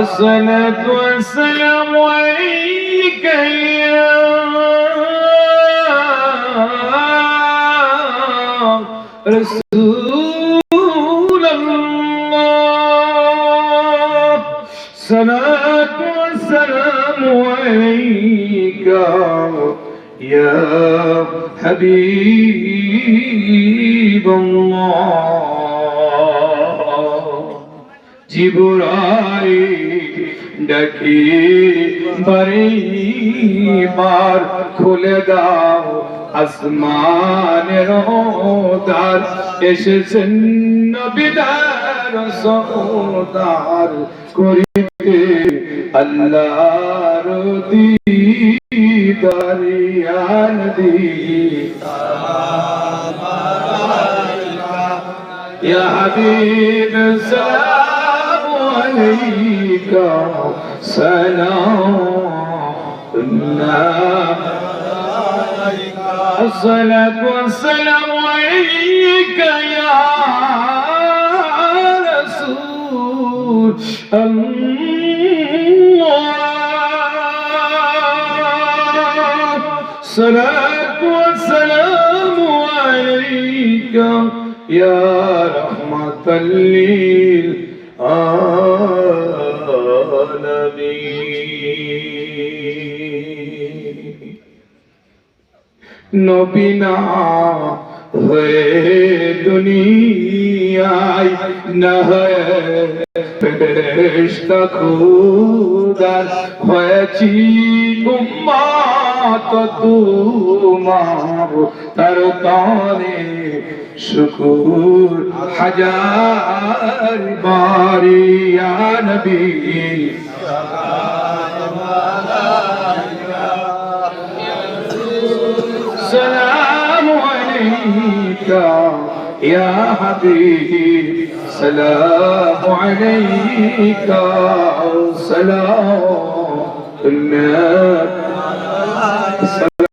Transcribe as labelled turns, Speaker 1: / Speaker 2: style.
Speaker 1: الصلاة والسلام عليك يا رسول الله. صلاة والسلام عليك يا حبيب الله. জিবুরাই দেখি বারে মার খুলে দাও আসমানের দার এসেছেন নবিদার সদার করিতে আল্লাহর দিদারিয়ান দিদার ইয়া হাবিব সালাম عليك سلام الصلاة والسلام عليك يا رسول الله صلاة والسلام عليك يا رحمة للعالمين নবীনা হয়ে দুনিয়ায় না হয়ে ফেরেশতা খুদার হয়েছি উম্মাত তোমার তার তারে শুকুর। হাজার বারি ইয়া নবী। সালাম আলাইকা। يا حبيبي سلام عليك. سلام. النبي